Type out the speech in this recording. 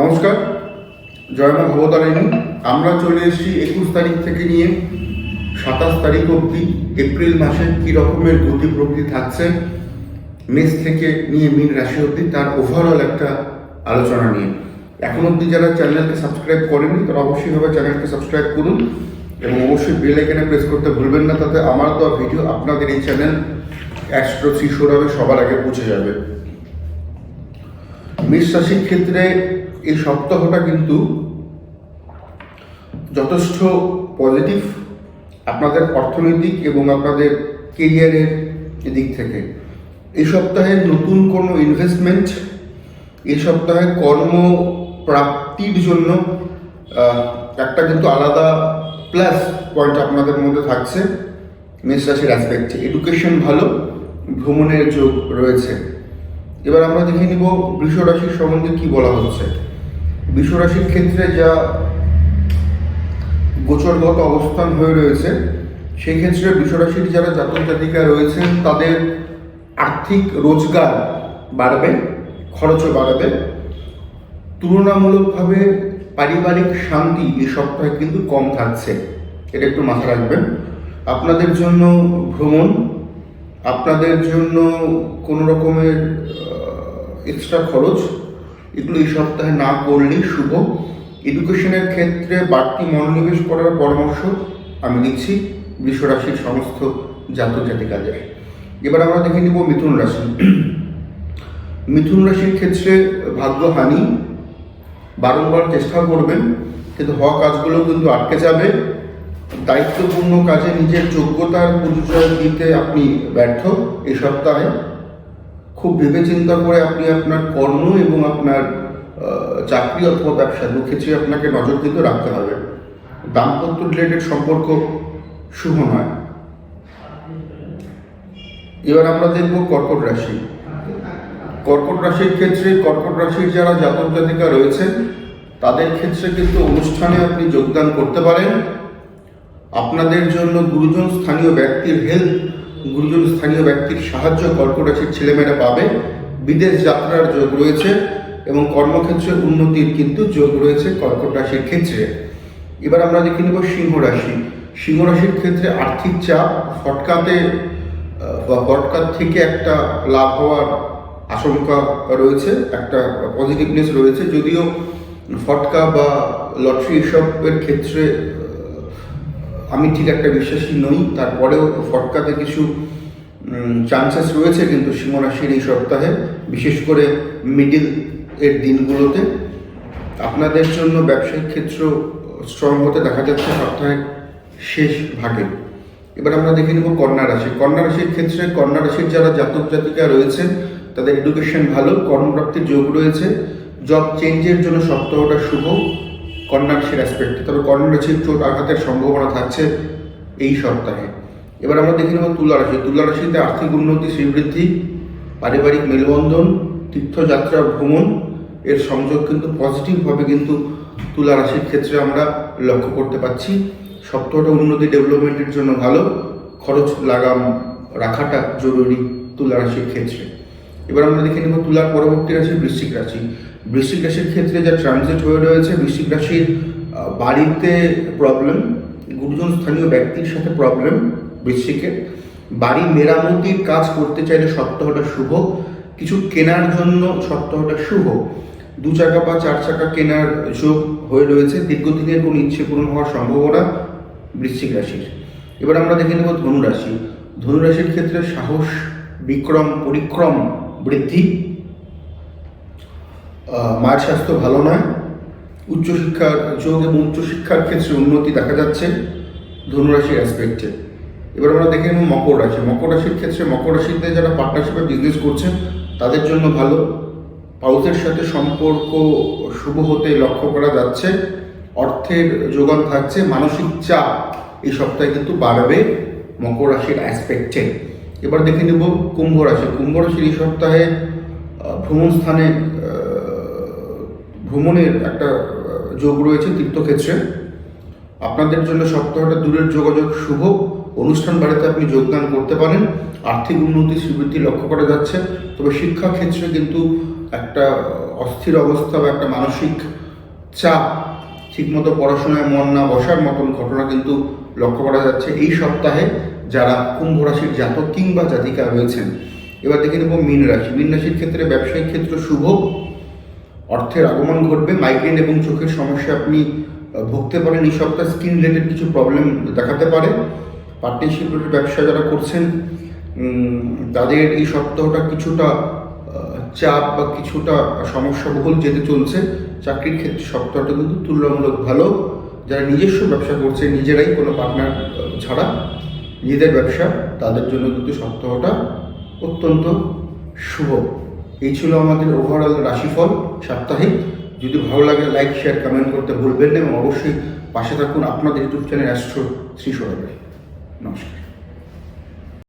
নমস্কার জয়মা ভবতারিণী। আমরা চলে এসেছি একুশ তারিখ থেকে নিয়ে। সাতাশ তারিখ অবধি এপ্রিল মাসে কী রকমের গতি প্রকৃতি থাকছে, মেষ থেকে নিয়ে মীন রাশি অবধি, তার ওভারঅল একটা আলোচনা নিয়ে। এখন অবধি যারা চ্যানেলকে সাবস্ক্রাইব করেনি তারা অবশ্যই ভাবে চ্যানেলকে সাবস্ক্রাইব করুন এবং অবশ্যই বেল আইকনে প্রেস করতে ভুলবেন না, তাতে আমার দেওয়া ভিডিও আপনাদের এই চ্যানেল অ্যাস্ট্রো সৌরভে সবার আগে পৌঁছে যাবে। মেষ রাশির ক্ষেত্রে এই সপ্তাহটা কিন্তু যথেষ্ট পজিটিভ আপনাদের অর্থনৈতিক এবং আপনাদের কেরিয়ারের দিক থেকে। এই সপ্তাহে নতুন কোনো ইনভেস্টমেন্ট এই সপ্তাহে কর্ম প্রাপ্তির জন্য একটা কিন্তু আলাদা প্লাস পয়েন্ট আপনাদের মধ্যে থাকছে, মেষ রাশির অ্যাসপেক্টে এডুকেশন ভালো, ভ্রমণের যোগ রয়েছে। এবার আমরা দেখে নিব বৃষ রাশির সম্বন্ধে কি বলা হচ্ছে। বৃষ রাশির ক্ষেত্রে যা গোচরগত অবস্থান হয়ে রয়েছে, সেই ক্ষেত্রে বৃষ রাশির যারা জাতক জাতিকা রয়েছেন, তাদের আর্থিক রোজগার বাড়বে, খরচও বাড়বে। তুলনামূলকভাবে পারিবারিক শান্তি এই সপ্তাহে কিন্তু কম থাকছে। এটা একটু মাথায় রাখবেন। আপনাদের জন্য ভ্রমণ, আপনাদের জন্য কোনো রকমের এক্সট্রা খরচ এগুলো এই সপ্তাহে না করলেই শুভ। এডুকেশনের ক্ষেত্রে বাড়তি মনোনিবেশ করার পরামর্শ আমি দিচ্ছি বৃষ রাশির সমস্ত জাতক জাতিকাদের। এবার আমরা দেখে নিব মিথুন রাশি। মিথুন রাশির ক্ষেত্রে ভাগ্যহানি, বারংবার চেষ্টা করবেন, কিন্তু হওয়া কাজগুলো কিন্তু আটকে যাবে। দায়িত্বপূর্ণ কাজে নিজের যোগ্যতার পরিচয় দিতে আপনি ব্যর্থ এই সপ্তাহে। খুব ভেবে চিন্তা করে আপনি আপনার কর্ম এবং আপনার চাকরি অথবা ব্যবসা দুক্ষেত্রে আপনাকে নজর কিন্তু রাখতে হবে। দাম্পত্য রিলেটেড সম্পর্ক শুভ নয়। এবার আমরা দেখব কর্কট রাশি। কর্কট রাশির ক্ষেত্রে কর্কট রাশির যারা জাতক জাতিকা রয়েছেন তাদের ক্ষেত্রে কিন্তু অনুষ্ঠানে আপনি যোগদান করতে পারেন। আপনাদের জন্য গুরুজন স্থানীয় ব্যক্তির হেল্প গুরুজন স্থানীয় ব্যক্তির সাহায্য কর্কট রাশির ছেলেমেয়েরা পাবে। বিদেশ যাত্রার যোগ রয়েছে এবং কর্মক্ষেত্রে উন্নতির কিন্তু যোগ রয়েছে কর্কট রাশির ক্ষেত্রে। এবার আমরা দেখে নেব সিংহ রাশি। সিংহ রাশির ক্ষেত্রে আর্থিক চাপ ফটকাতে বা ফটকার থেকে একটা লাভ হওয়ার আশঙ্কা রয়েছে, একটা পজিটিভনেস রয়েছে। যদিও ফটকা বা লটারি এসবের ক্ষেত্রে আমি ঠিক একটা বিশ্বাসী নই। তারপরেও ফটকাতে কিছু চান্সেস রয়েছে কিন্তু সিংহরাশির এই সপ্তাহে, বিশেষ করে মিডিল এর দিনগুলোতে। আপনাদের জন্য ব্যবসায়িক ক্ষেত্র স্ট্রং হতে দেখা যাচ্ছে সপ্তাহের শেষ ভাগে। এবার আমরা দেখে নেব কন্যা রাশি। কন্যা রাশির ক্ষেত্রে কন্যা রাশির যারা জাতক জাতিকা রয়েছেন, তাদের এডুকেশন ভালো, কর্মপ্রাপ্তির যোগ রয়েছে। জব চেঞ্জের জন্য সপ্তাহটা শুভ। কন্যা রাশির অ্যাসপেক্টে তবে কন্যা রাশির চোট আঘাতের সম্ভাবনা থাকছে এই সপ্তাহে। এবার আমরা দেখে নেব তুলা রাশি তুলা রাশিতে আর্থিক উন্নতি, শ্রীবৃদ্ধি, পারিবারিক মেলবন্ধন, তীর্থযাত্রা, ভ্রমণ, এর সংযোগ কিন্তু পজিটিভভাবে কিন্তু তুলা রাশির ক্ষেত্রে আমরা লক্ষ্য করতে পারছি সপ্তাহটা উন্নতি ডেভেলপমেন্টের জন্য ভালো। খরচ লাগাম রাখাটা জরুরি তুলা রাশির ক্ষেত্রে। এবার আমরা দেখে নেব তুলার পরবর্তী রাশি, বৃশ্চিক রাশি। বৃশ্চিক রাশির ক্ষেত্রে যা ট্রানজিট হয়ে রয়েছে, বৃশ্চিক রাশির বাড়িতে প্রবলেম গুরুজন স্থানীয় ব্যক্তির সাথে প্রবলেম বৃশ্চিকের। বাড়ি মেরামতির কাজ করতে চাইলে সপ্তাহটা শুভ, কিছু কেনার জন্য সপ্তাহটা শুভ। দু চাকা বা চার চাকা কেনার যোগ হয়ে রয়েছে, দীর্ঘদিনের কোনো ইচ্ছে পূরণ হওয়ার সম্ভাবনা বৃশ্চিক রাশির। এবার আমরা দেখে নেব ধনু রাশি। ধনু রাশির ক্ষেত্রে সাহস, বিক্রম, পরিক্রম বৃদ্ধি। মায়ের স্বাস্থ্য ভালো নয়। উচ্চশিক্ষার যোগ এবং উচ্চশিক্ষার ক্ষেত্রে উন্নতি দেখা যাচ্ছে ধনুরাশির অ্যাসপেক্টে এবার আমরা দেখে নেব মকর রাশি। মকর রাশির ক্ষেত্রে মকর রাশিতে যারা পার্টনারশিপে বিজনেস করছেন, তাদের জন্য ভালো। পাউসের সাথে সম্পর্ক শুভ হতে লক্ষ্য করা যাচ্ছে। অর্থের যোগান থাকছে। মানসিক চাপ এই সপ্তাহে কিন্তু বাড়বে মকর রাশির অ্যাসপেক্টে এবার দেখে নেব কুম্ভ রাশি। কুম্ভ রাশির এই সপ্তাহে ভ্রমণ স্থানে ভ্রমণের একটা যোগ রয়েছে তীর্থক্ষেত্রে। আপনাদের জন্য সপ্তাহটা দূরের যোগাযোগ শুভ। অনুষ্ঠান বাড়িতে আপনি যোগদান করতে পারেন। আর্থিক উন্নতি, শ্রীবৃদ্ধি লক্ষ্য করা যাচ্ছে। তবে শিক্ষা ক্ষেত্রে কিন্তু একটা অস্থির অবস্থা বা একটা মানসিক চাপ, ঠিকমতো পড়াশোনায় মন না বসার মতন ঘটনা কিন্তু লক্ষ্য করা যাচ্ছে। এই সপ্তাহে যারা কুম্ভ রাশির জাতক কিংবা জাতিকা রয়েছেন, এবার দেখে নেব মীন রাশি। মীন রাশির ক্ষেত্রে ব্যবসায়িক ক্ষেত্র শুভ, অর্থের আগমন ঘটবে মাইগ্রেন এবং চোখের সমস্যা আপনি ভুগতে পারেন, এই সপ্তাহে স্কিন রিলেটেড কিছু প্রবলেম দেখাতে পারে। পার্টনারশিপ ব্যবসা যারা করছেন তাদের এই সপ্তাহটা কিছুটা চাপ বা কিছুটা সমস্যা বহুল যেতে চলছে। চাকরির ক্ষেত্রে সপ্তাহটা কিন্তু তুলনামূলক ভালো। যারা নিজস্ব ব্যবসা করছে নিজেরাই কোনো পার্টনার ছাড়া নিজেদের ব্যবসা, তাদের জন্য কিন্তু সপ্তাহটা অত্যন্ত শুভ। এই ছিল আমাদের ওভারঅল রাশিফল সাপ্তাহিক। যদি ভালো লাগে লাইক শেয়ার কমেন্ট করতে ভুলবেন না এবং অবশ্যই পাশে থাকুন আপনাদের ইউটিউব চ্যানেল অ্যাস্ট্রো শ্রী সরবে নমস্কার।